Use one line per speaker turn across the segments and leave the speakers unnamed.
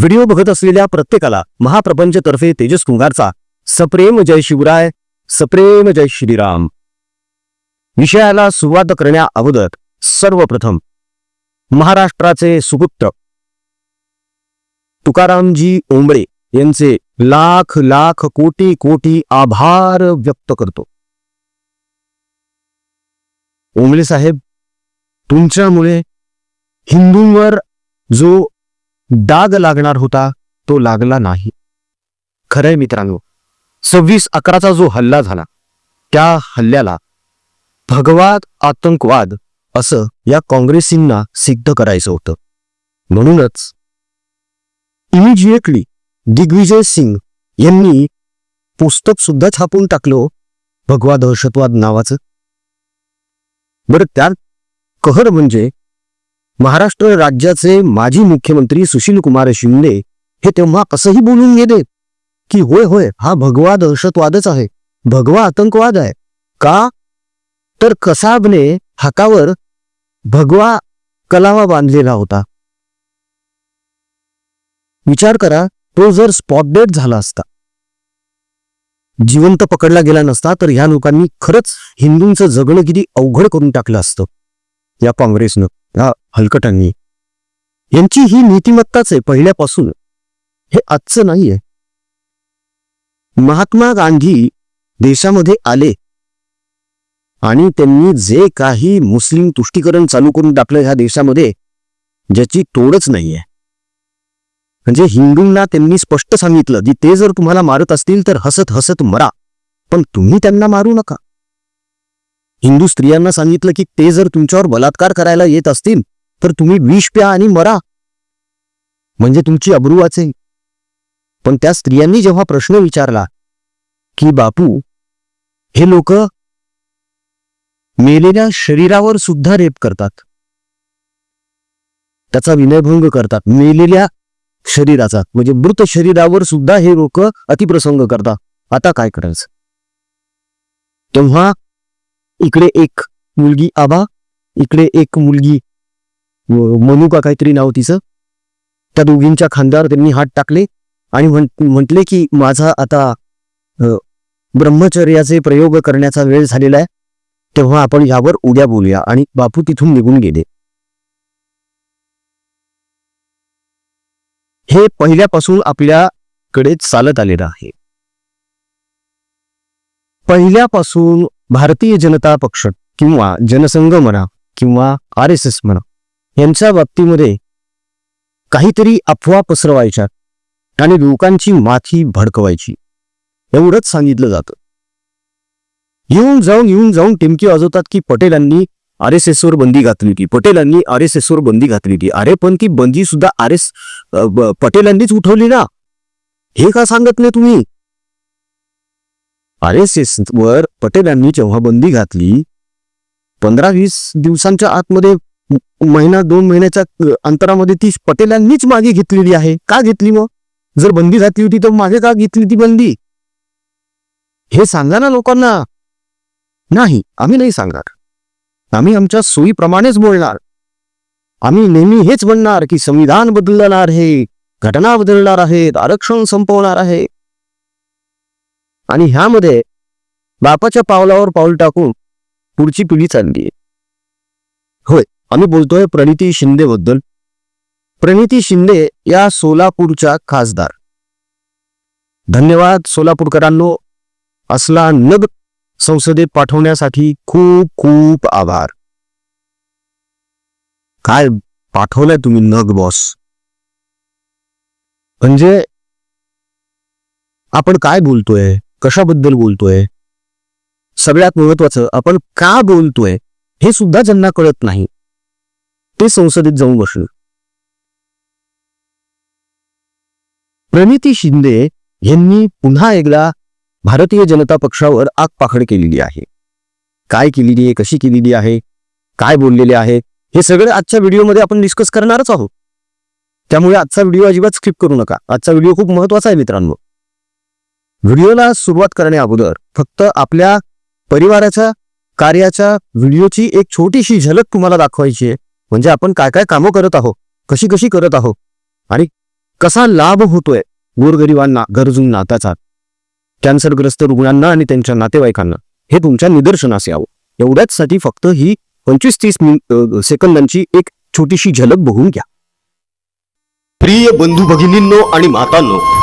Video बघत असलेल्या प्रत्येकाला महाप्रपंचतर्फे तेजस कुंगारचा सप्रेम जय शिवराय सप्रेम जय श्रीराम. विषयाला सुरुवात करण्या अगोदर सर्वप्रथम महाराष्ट्राचे सुपुत्र तुकारामजी ओंबळे यांचे लाख लाख कोटी कोटी आभार व्यक्त करतो. ओंबळे साहेब तुमच्यामुळे हिंदूंवर जो डाग लागणार होता तो लागला नाही. खरंय मित्रांनो सव्वीस अकराचा जो हल्ला झाला त्या हल्ल्याला भगवाद आतंकवाद असं या काँग्रेसींना सिद्ध करायचं होतं. म्हणूनच इमिजिएटली दिग्विजय सिंग यांनी पुस्तक सुद्धा छापून टाकलं हो, भगवा दहशतवाद नावाचं. बरं त्यात कहर म्हणजे महाराष्ट्र राज्याचे माजी मुख्यमंत्री सुशील कुमार शिंदे हे तेव्हा असंही बोलून गेले की होय होय हा भगवा दहशतवादच आहे. भगवा आतंकवाद आहे. का? तर कसाबने हाकावर भगवा कलावा बांधलेला होता? विचार करा तो जर स्पॉट डेट झाला असता जिवंत पकडला गेला नसता तर ह्या लोकांनी खरंच हिंदूंचं जगणं किती अवघड करून टाकलं असतं. या काँग्रेसनं. या हलकटांनी. यांची ही नीतिमत्ताच आहे पहिल्यापासून. हे आजचं नाहीये. महात्मा गांधी देशामध्ये आले. आणि त्यांनी जे काही मुस्लिम तुष्टीकरण चालू करून टाकलं ह्या देशामध्ये ज्याची तोडच नाहीये. म्हणजे हिंदूंना त्यांनी स्पष्ट सांगितलं की ते जर तुम्हाला मारत असतील तर हसत हसत मरा. पण तुम्ही त्यांना मारू नका. हिंदू स्त्रियांना सांगितलं की ते जर तुमच्यावर बलात्कार करायला येत असतील तर तुम्ही विष प्या आणि मरा. म्हणजे तुमची अब्रू वाचेल. पण त्या स्त्रियांनी जेव्हा प्रश्न विचारला की बापू हे लोक मेलेल्या शरीरावर सुद्धा रेप करतात. त्याचा विनयभंग करतात. मेलेल्या शरीराचा म्हणजे मृत शरीरावर सुद्धा हे लोक अतिप्रसंग करतात. आता काय करायचं? तेव्हा इकडे एक मुलगी आबा इकडे एक मुलगी मनू का काहीतरी नाव तिचं? त्या दोघींच्या खांद्यावर त्यांनी हात टाकले आणि म्हटले की माझा आता ब्रह्मचर्याचे प्रयोग करण्याचा वेळ झालेला आहे. तेव्हा आपण यावर उद्या बोलूया. आणि बापू तिथून निघून गेले. हे पहिल्यापासून आपल्याकडे चालत आलेलं आहे. पहिल्यापासून भारतीय जनता पक्ष किंवा जनसंघ म्हणा किंवा आर एस एस म्हणा यांच्या बाबतीमध्ये काहीतरी अफवा पसरवायच्या आणि लोकांची माथी भडकवायची. एवढंच सांगितलं जातं. येऊन जाऊन येऊन जाऊन टिमकी वाजवतात की पटेलांनी आर एस एसवर बंदी घातली होती. पटेलांनी आर एस एसवर बंदी घातली होती. अरे पण ती बंदी सुद्धा आर एस पटेलांनीच उठवली ना? हे का सांगत नाही तुम्ही? आर एस एस वर पटेलांनी जेव्हा बंदी घातली पंधरा वीस दिवसांच्या आतमध्ये महिना दोन महिन्याच्या अंतरामध्ये ती पटेलांनीच मागे घेतलेली आहे. का घेतली मग? जर बंदी घातली होती तर मागे का घेतली ती बंदी? हे सांगा ना लोकांना. नाही आम्ही नाही सांगणार. आम्ही आमच्या सोयीप्रमाणेच बोलणार. आम्ही नेहमी हेच म्हणणार की संविधान बदलणार आहे घटना बदलणार आहेत आरक्षण संपवणार आहे. आणि ह्यामध्ये बापाच्या पावलावर पाऊल टाकून पुढची पिढी चालली आहे. होय. आम्ही बोलतोय प्रणिती शिंदेबद्दल प्रणिती शिंदे या सोलापूरच्या खासदार. धन्यवाद सोलापूरकरांनो. असला नग संसदेत पाठवण्यासाठी खूप खूप आभार. काय पाठवलंय तुम्ही नग बॉस म्हणजे आपण काय बोलतोय? कशाबद्दल बोलतोय? सगळ्यात महत्वाचं आपण का बोलतोय? हे सुद्धा ज्यांना कळत नाही. ते संसदेत जाऊन बसले. प्रणिती शिंदे यांनी पुन्हा एकदा भारतीय जनता पक्षावर आगपाखड केलेली आहे. काय केलेली आहे कशी केलेली आहे काय बोललेले आहे हे सगळं आजच्या व्हिडिओमध्ये आपण डिस्कस करणारच आहोत. त्यामुळे आजचा व्हिडिओ अजिबात स्किप करू नका. आजचा व्हिडिओ खूप महत्त्वाचा आहे मित्रांनो. व्हिडिओला सुरुवात करण्या अगोदर फक्त आपल्या परिवाराच्या कार्याच्या व्हिडिओची एक छोटीशी झलक तुम्हाला दाखवायची आहे. म्हणजे आपण काय काय कामं करत आहोत कशी कशी करत आहोत आणि कसा लाभ होतोय गोरगरिबांना गरजूंना त्याचा कॅन्सरग्रस्त रुग्णांना आणि त्यांच्या नातेवाईकांना. हे तुमच्या निदर्शनास यावं. एवढ्याच साठी फक्त ही पंचवीस तीस मिनिट सेकंदांची एक छोटीशी झलक बघून घ्या.
प्रिय बंधू भगिनींनो आणि मातांनो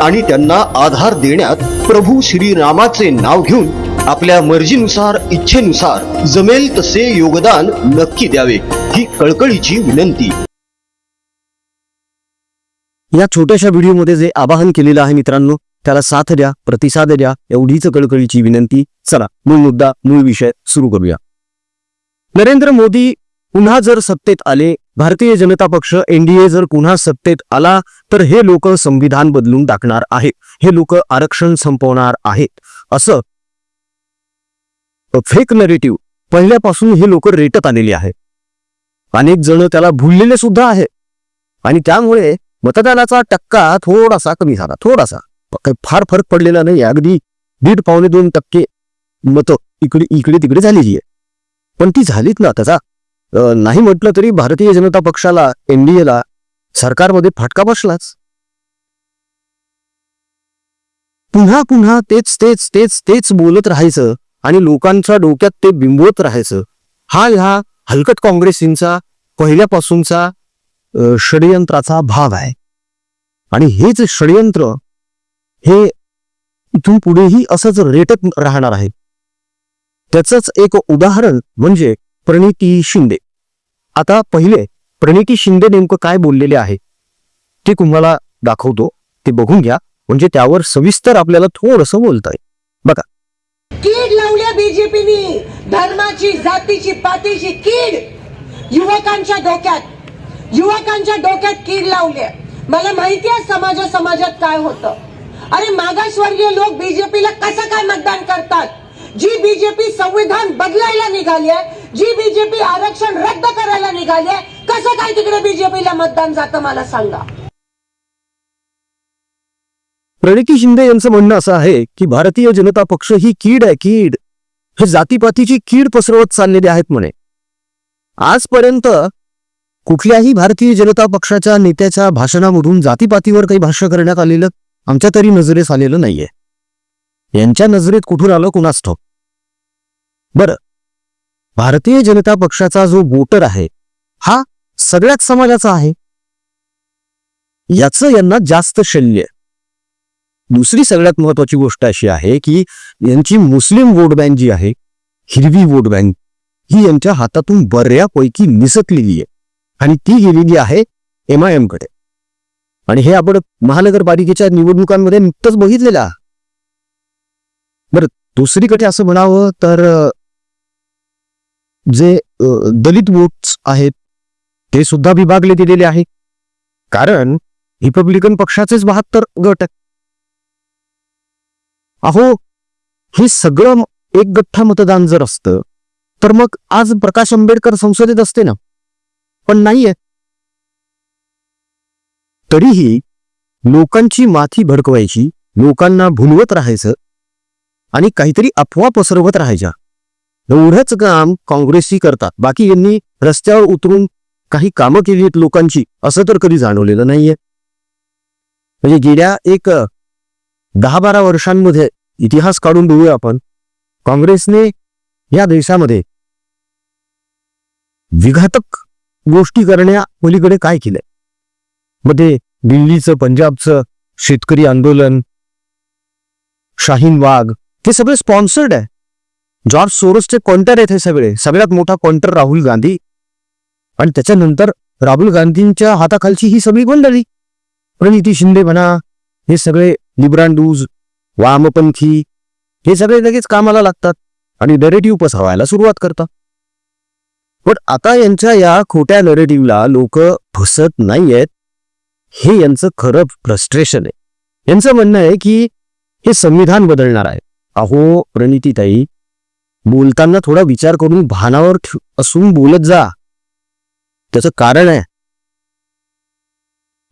आणि त्यांना आधार देण्यात प्रभू श्रीरामाचे नाव घेऊन आपल्या मर्जीनुसार इच्छेनुसार जमेल तसे योगदान नक्की द्यावे ही कळकळीची विनंती.
या छोट्याशा व्हिडिओमध्ये जे आवाहन केलेलं आहे मित्रांनो त्याला साथ द्या प्रतिसाद द्या एवढीच कळकळीची विनंती. चला मूळ मुद्दा मूळ विषय सुरू करूया. नरेंद्र मोदी पुन्हा जर सत्तेत आले भारतीय जनता पक्ष एनडीए जर पुन्हा सत्तेत आला तर हे लोक संविधान बदलून टाकणार आहेत. हे लोक आरक्षण संपवणार आहेत. असं फेक नरेटिव्ह पहिल्यापासून हे लोक रेटत आलेली आहे. अनेक जण त्याला भुललेले सुद्धा आहे. आणि त्यामुळे मतदानाचा टक्का थोडासा कमी झाला थोडासा. काही फार फरक पडलेला नाही अगदी दीड पावणे दोन टक्के मतं इकडे इकडे तिकडे झालेली आहे. पण ती झालीच ना त्याचा नाही म्हटलं तरी भारतीय जनता पक्षाला एनडीएला सरकारमध्ये फटका बसलाच. पुन्हा पुन्हा तेच तेच तेच तेच बोलत राहायचं आणि लोकांच्या डोक्यात ते बिंबवत राहायचं. हा ह्या हलकट काँग्रेसींचा पहिल्यापासूनचा षडयंत्राचा भाग आहे. आणि हेच षडयंत्र हे इथून पुढेही असंच रेटत राहणार आहे. त्याचंच एक उदाहरण म्हणजे प्रणिती शिंदे. आता पहिले प्रणिती शिंदे नेमकं काय बोललेले आहे ते तुम्हाला दाखवतो ते बघून घ्या. म्हणजे त्यावर सविस्तर आपल्याला थोडस बोलता येईल
कीड लावल्या बीजेपीनी धर्माची जातीची पातीची कीड युवकांच्या डोक्यात. युवकांच्या डोक्यात कीड लावली मला माहिती आहे समाजा समाजात काय होतं. अरे मागासवर्गीय लोक बीजेपीला कसं काय मतदान करतात? जी बीजेपी संविधान बदलायला निघाली आहे जी बीजेपी आरक्षण रद्द करायला निघाली आहे कसं काय तिकडे बीजेपीला मतदान जातं मला सांगा.
प्रणिती शिंदे यांचं म्हणणं असं आहे की भारतीय जनता पक्ष ही कीड आहे कीड. हे जातीपातीची कीड पसरवत चाललेले आहेत म्हणे. आजपर्यंत कुठल्याही भारतीय जनता पक्षाच्या नेत्याच्या भाषणामधून जातीपातीवर काही भाष्य करण्यात आलेलं आमच्या तरी नजरेस आलेलं नाहीये. यांच्या नजरेत कुठून आलं कुणास ठाऊक? बरं. भारतीय जनता पक्षाचा जो वोटर आहे हा सगळ्याच समाजाचा आहे. याचं यांना जास्त शल्य दुसरी सगळ्यात महत्वाची गोष्ट अशी आहे की यांची मुस्लिम वोट बँक जी आहे हिरवी वोट बँक ही यांच्या हातातून बऱ्यापैकी निसटलेली आहे. आणि ती गेलेली आहे एम आय एमकडे. आणि हे आपण महानगरपालिकेच्या निवडणुकांमध्ये नुकतंच बघितलेलं आहे. बरं दुसरीकडे असं म्हणावं तर जे दलित वोट्स आहेत ते सुद्धा विभागले गेलेले आहे कारण रिपब्लिकन पक्षाचेच बहात्तर गट अहो हे सगळं एक गठ्ठा मतदान जर असतं तर मग आज प्रकाश आंबेडकर संसदेत असते ना? पण नाहीये. तरीही लोकांची माथी भडकवायची लोकांना भुलवत राहायचं आणि काहीतरी अफवा पसरवत राहायच्या. एवढंच काम काँग्रेसही करतात. बाकी यांनी रस्त्यावर उतरून काही कामं केली आहेत लोकांची असं तर कधी जाणवलेलं नाहीये. म्हणजे गेल्या एक दहा बारा वर्षांमध्ये इतिहास काढून बघूया आपण. काँग्रेसने या देशामध्ये विघातक गोष्टी करण्या पलीकडे काय केलंय? मध्ये दिल्लीचं पंजाबचं शेतकरी आंदोलन शाहीन वाघ हे सगळे स्पॉन्सर्ड आहे. जॉर्ज सोरोसचे कॉन्टर आहेत हे सगळे. सगळ्यात मोठा कॉन्टर राहुल गांधी. आणि त्याच्यानंतर राहुल गांधींच्या हाताखालची ही सगळी मंडळी प्रणिती शिंदे म्हणा हे सगळे लिब्रांडूज वामपंथी हे सगळे लगेच कामाला लागतात आणि नरेटिव्ह पसरवायला सुरुवात करतात. पण आता यांच्या या खोट्या नरेटिव्हला लोक फसत नाहीयेत. हे यांचं खरं फ्रस्ट्रेशन आहे. यांचं म्हणणं आहे की हे संविधान बदलणार आहे. अहो प्रणितीताई बोलताना थोडा विचार करून भानावर असून बोलत जा. त्याचं कारण आहे.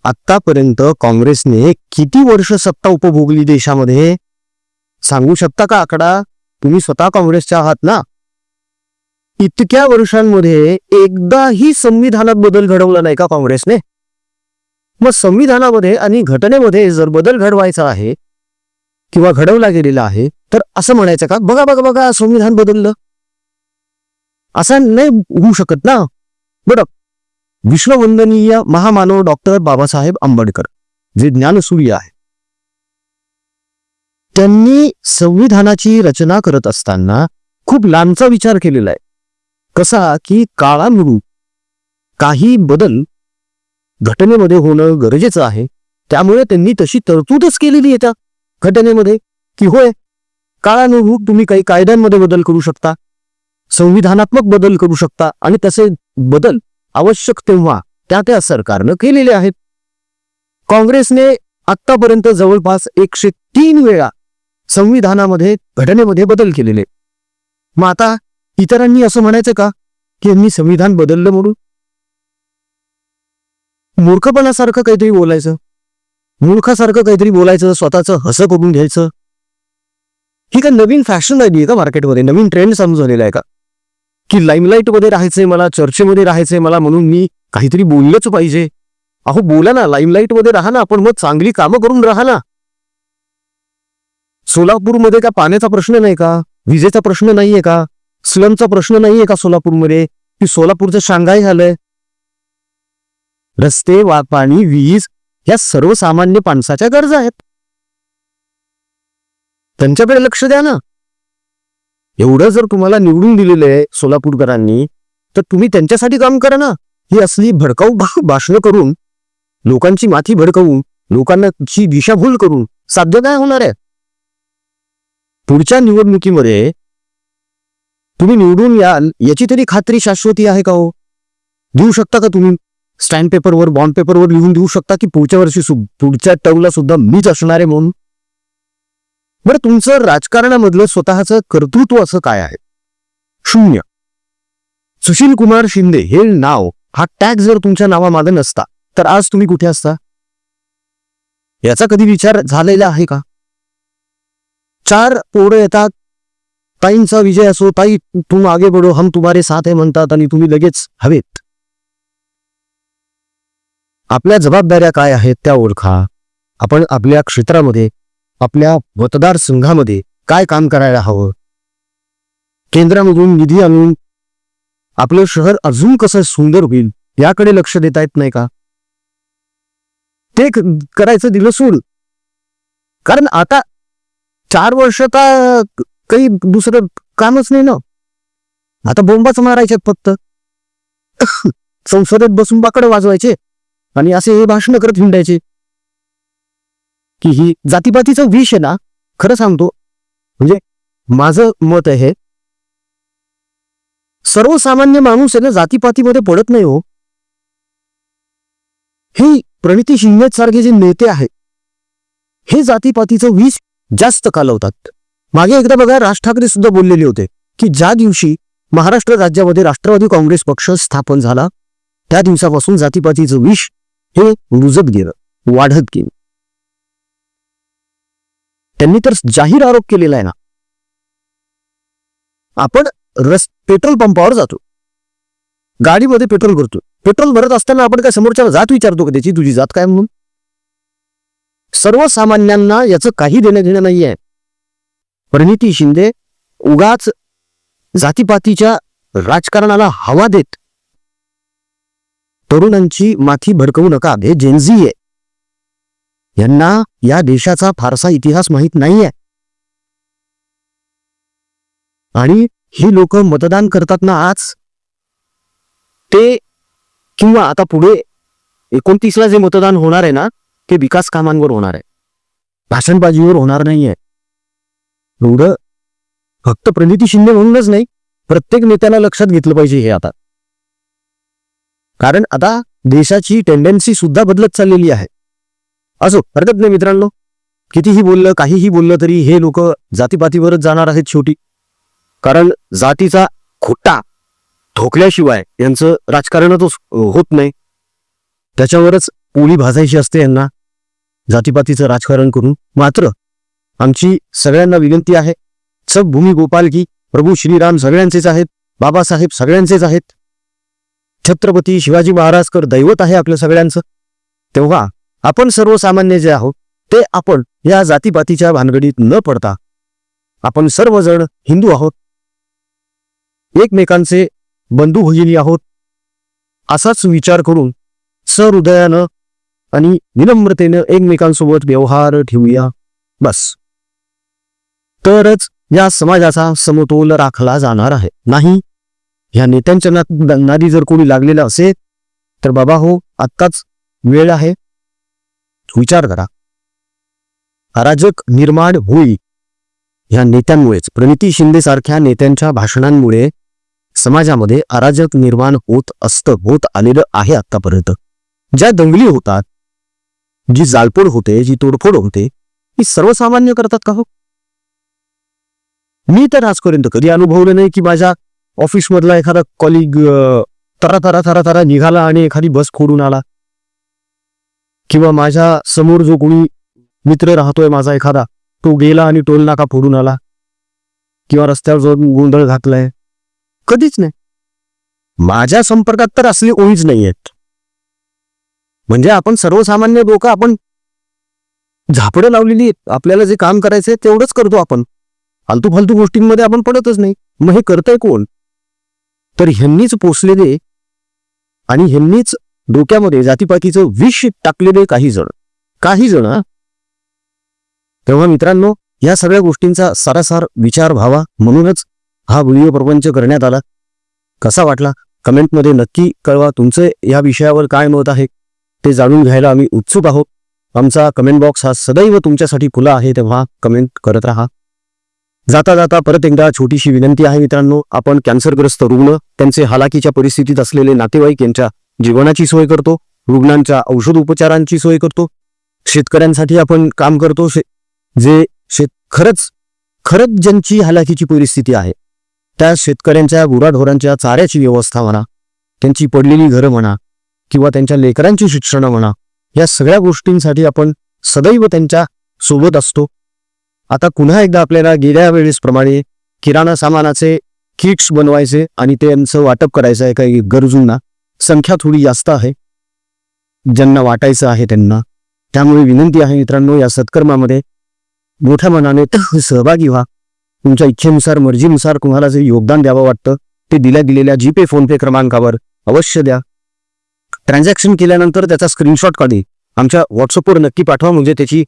आतापर्यंत काँग्रेसने किती वर्ष सत्ता उपभोगली देशामध्ये? सांगू शकता का आकडा? तुम्ही स्वतः काँग्रेसच्या आहात ना? इतक्या वर्षांमध्ये एकदाही संविधानात बदल घडवला नाही का काँग्रेसने? मग संविधानामध्ये आणि घटनेमध्ये जर बदल घडवायचा आहे किंवा घडवला गेलेला आहे तर असं म्हणायचं का? बघा बघा बघा संविधान बदललं. असं नाही होऊ शकत ना? बरं. विश्ववंदनीय महामानव डॉक्टर बाबासाहेब आंबेडकर जे ज्ञानसूर्य आहे. त्यांनी संविधानाची रचना करत असताना खूप लांबचा विचार केलेला आहे. कसा की काळानुरूप काही बदल घटनेमध्ये होणं गरजेचं आहे. त्यामुळे त्यांनी तशी तरतूदच केलेली आहे त्या घटनेमध्ये की होय काळानुरूप तुम्ही काही कायद्यांमध्ये बदल करू शकता संविधानात्मक बदल करू शकता आणि तसे बदल आवश्यक तेव्हा त्या त्या सरकारनं केलेले आहेत. काँग्रेसने आतापर्यंत जवळपास एकशे तीन वेळा संविधानामध्ये घटनेमध्ये बदल केलेले. मग आता इतरांनी असं म्हणायचं का की यांनी संविधान बदललं म्हणून? मूर्खपणासारखं काहीतरी बोलायचं. मूर्खासारखं काहीतरी बोलायचं स्वतःचं हसं करून घ्यायचं. ही का नवीन फॅशन आली आहे का मार्केटमध्ये नवीन ट्रेंड समजवलेला आहे का? की लाईमलाईटमध्ये राहायचंय मला चर्चेमध्ये राहायचंय मला म्हणून मी काहीतरी बोललंच पाहिजे. अहो बोला ना लाईमलाईटमध्ये राहा ना पण मग चांगली कामं करून राहा ना. सोलापूरमध्ये का पाण्याचा प्रश्न नाही का? विजेचा प्रश्न नाहीये का? स्लमचा प्रश्न नाहीये का सोलापूरमध्ये? की सोलापूरचं शांघाय झालंय? रस्ते वा पाणी वीज या सर्वसामान्य माणसाच्या गरजा आहेत. त्यांच्याकडे लक्ष द्या ना. एवढं जर तुम्हाला निवडून दिलेलं आहे सोलापूरकरांनी तर तुम्ही त्यांच्यासाठी काम करा ना. ही असली भडकाऊ भा- भाषणं करून लोकांची माथी भडकवून लोकांची दिशाभूल करून साध्य काय होणार आहे? पुढच्या निवडणुकीमध्ये तुम्ही निवडून याल याची तरी खात्री शाश्वती आहे का हो? देऊ शकता का तुम्ही? स्टँड पेपरवर बॉन्ड पेपरवर लिहून देऊ शकता की पुढच्या वर्षी सु- पुढच्या टर्मला सुद्धा मीच असणार आहे म्हणून? बरं तुमचं राजकारणामधलं स्वतःचं कर्तृत्व असं काय आहे? शून्य. सुशील कुमार शिंदे हे नाव हा टॅग जर तुमच्या नावामागे नसता तर आज तुम्ही कुठे असता? याचा कधी विचार झालेला आहे का? चार पोरं येतात ताईंचा विजय असो ताई तुम आगे बढो हम तुम्हारे साथ आहे म्हणतात आणि तुम्ही लगेच हवेत. आपल्या जबाबदाऱ्या काय आहेत त्या ओळखा. आपण आपल्या क्षेत्रामध्ये आपल्या मतदारसंघामध्ये काय काम करायला हवं? केंद्रामधून निधी आणून आपलं शहर अजून कसं सुंदर होईल याकडे लक्ष देता येत नाही का? ते करायचं दिलं सोड कारण आता चार वर्ष तर काही दुसरं कामच नाही ना? आता बोंबाच मारायच्यात फक्त. संसदेत बसून बाकडे वाजवायचे आणि असे हे भाषण करत हिंडायचे. की ही जातीपातीचं विष आहे ना खरं सांगतो म्हणजे माझं मत आहे सर्वसामान्य माणूस आहे ना जातीपातीमध्ये पडत नाही हो. हे प्रणिती शिंदे सारखे जे नेते आहेत हे जातीपातीचं विष जास्त कालवतात मागे एकदा बघा राज ठाकरे सुद्धा बोललेले होते की ज्या दिवशी महाराष्ट्र राज्यामध्ये राष्ट्रवादी काँग्रेस पक्ष स्थापन झाला त्या दिवसापासून जातीपातीचं विष हे रुजत गेलं वाढत गेलं. त्यांनी तर जाहीर आरोप केलेला आहे ना. आपण रस पेट्रोल पंपावर जातो. गाडीमध्ये पेट्रोल भरतो. पेट्रोल भरत असताना आपण काय समोरच्या जात विचारतो का त्याची? तुझी जात काय म्हणून? सर्वसामान्यांना याचं काही देणं घेणं नाहीये परिणिती शिंदे उगाच जातीपातीच्या राजकारणाला हवा देत. तरुणांची माथी भडकवू नका. हे जेनझी आहे. यांना या देशाचा फारसा इतिहास माहीत नाहीये. आणि ही लोक मतदान करतात ना आज? ते किंवा आता पुढे एकोणतीसला जे मतदान होणार आहे ना ते विकास कामांवर होणार आहे. भाषणबाजीवर होणार नाहीये. एवढं फक्त प्रणिती शिंदे म्हणूनच नाही प्रत्येक नेत्याला लक्षात घेतलं पाहिजे हे आता. कारण आता देशाची टेंडन्सी सुद्धा बदलत चाललेली आहे. असो हरकत नाही मित्रांनो. कितीही बोललं काहीही बोललं तरी हे लोक जातीपातीवरच जाणार आहेत शेवटी. कारण जातीचा खोटा ठोकल्याशिवाय यांचं राजकारणच होत नाही. त्याच्यावरच पोळी भाजायची असते यांना जातीपातीचं राजकारण करून. मात्र आमची सगळ्यांना विनंती आहे सब भूमी गोपाल की प्रभू श्रीराम सगळ्यांचेच आहेत बाबासाहेब सगळ्यांचेच आहेत. छत्रपती शिवाजी महाराजकर दैवत आहे आपल्या सगळ्यांचं. तेव्हा आपण सर्वसामान्य जे आहोत ते आपण या जातीपातीच्या भानगडीत न पडता आपण सर्वजण हिंदू आहोत एकमेकांचे बंधू भगिनी आहोत असाच विचार करून सहृदयानं आणि विनम्रतेनं एकमेकांसोबत व्यवहार ठेवूया बस. तरच या समाजाचा समतोल राखला जाणार आहे. नाही ह्या नेत्यांच्या नादी जर कोणी लागलेलं असेल तर बाबा हो आत्ताच वेळ आहे. विचार करा. अराजक निर्माण होई ह्या नेत्यांमुळेच. प्रणिती शिंदे सारख्या नेत्यांच्या भाषणांमुळे समाजामध्ये अराजक निर्माण होत असतं होत आलेलं आहे आतापर्यंत. ज्या दंगली होतात जी जाळपोड होते जी तोडफोड होते ही सर्वसामान्य करतात का हो? मी तर आजपर्यंत कधी अनुभवलं नाही की माझ्या ऑफिसमधला एखादा कॉलिग तरा तरा तरा तरा निघाला आणि एखादी बस खोडून आला. किंवा माझ्यासमोर जो कोणी मित्र राहतोय माझा एखादा तो गेला आणि टोल नाका फोडून आला. किंवा रस्त्यावर जाऊन गोंधळ घातलाय. कधीच नाही. माझ्या संपर्कात तर असली ओळीच नाही आहेत म्हणजे आपण सर्वसामान्य लोक आपण झापडं लावलेली आहेत. आपल्याला जे काम करायचंय तेवढंच करतो आपण. फालतू फालतू गोष्टींमध्ये आपण पडतच नाही. मग हे करतंय कोण? तर ह्यांनीच पोचलेले आणि ह्यांनीच डोक्यामध्ये जातीपातीचं विष टाकलेले काही जण. काही जण तेव्हा मित्रांनो या सगळ्या गोष्टींचा सारासार विचार व्हावा म्हणूनच हा व्हिडिओ प्रपंच करण्यात आला. कसा वाटला? कमेंटमध्ये नक्की कळवा तुमचे या विषयावर काय मत आहे ते जाणून घ्यायला आम्ही उत्सुक आहोत. आमचा कमेंट बॉक्स हा सदैव तुमच्यासाठी खुला आहे तेव्हा कमेंट करत राहा. जाता जाता परत एकदा छोटीशी विनंती आहे मित्रांनो आपण कॅन्सरग्रस्त रुग्ण त्यांचे हालाकीच्या परिस्थितीत असलेले नातेवाईक यांच्या जीवनाची सोय करतो रुग्णांच्या औषध उपचारांची सोय करतो शेतकऱ्यांसाठी आपण काम करतो शे- जे शेत खरंच खरंच ज्यांची हालाकीची परिस्थिती आहे त्या शेतकऱ्यांच्या गुराढोरांच्या चाऱ्याची व्यवस्था म्हणा त्यांची पडलेली घरं म्हणा किंवा त्यांच्या लेकरांची शिक्षणं म्हणा या सगळ्या गोष्टींसाठी आपण सदैव त्यांच्यासोबत असतो. आता पुन्हा एकदा आपल्याला गेल्या वेळेसप्रमाणे किराणा सामानाचे किट्स बनवायचे आणि त्यांचं वाटप करायचं आहे काही गरजूंना. संख्या थोडी जास्त आहे. ज्यांना वाटायचं आहे त्यांना. त्यामुळे विनंती आहे मित्रांनो या सत्कर्मामध्ये मोठ्या मनाने सहभागी व्हा. तुमच्या इच्छेनुसार मर्जीनुसार तुम्हाला जे योगदान द्यावं वाटतं ते दिल्या गेलेल्या जीपे फोनपे क्रमांकावर अवश्य द्या. ट्रान्झॅक्शन केल्यानंतर त्याचा स्क्रीनशॉट काढे आमच्या व्हॉट्सअपवर नक्की पाठवा म्हणजे त्याची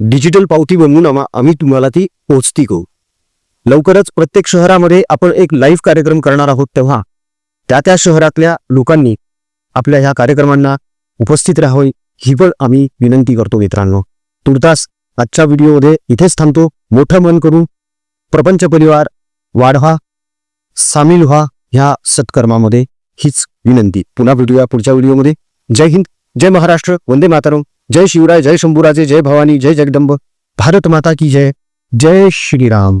डिजिटल पावती बनवून आम्हा- आम्ही तुम्हाला ती पोहोचती करू. लवकरच प्रत्येक शहरामध्ये आपण एक लाईव्ह कार्यक्रम करणार आहोत तेव्हा त्या त्या शहरातल्या लोकांनी आपल्या ह्या कार्यक्रमांना उपस्थित राहावे ही पण आम्ही विनंती करतो मित्रांनो. तुर्तास आजच्या व्हिडिओमध्ये इथेच थांबतो. मोठं मन करून प्रपंच परिवार वाढवा सामील व्हा ह्या सत्कर्मामध्ये हीच विनंती. पुन्हा भेटूया पुढच्या व्हिडिओमध्ये. जय हिंद जय महाराष्ट्र वंदे मातरम. जय शिवराय जय शंभूराजे जय भवानी जय जगदंब. भारत माता की जय. जय श्रीराम.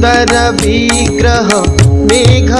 सुन्दर विग्रह मेघ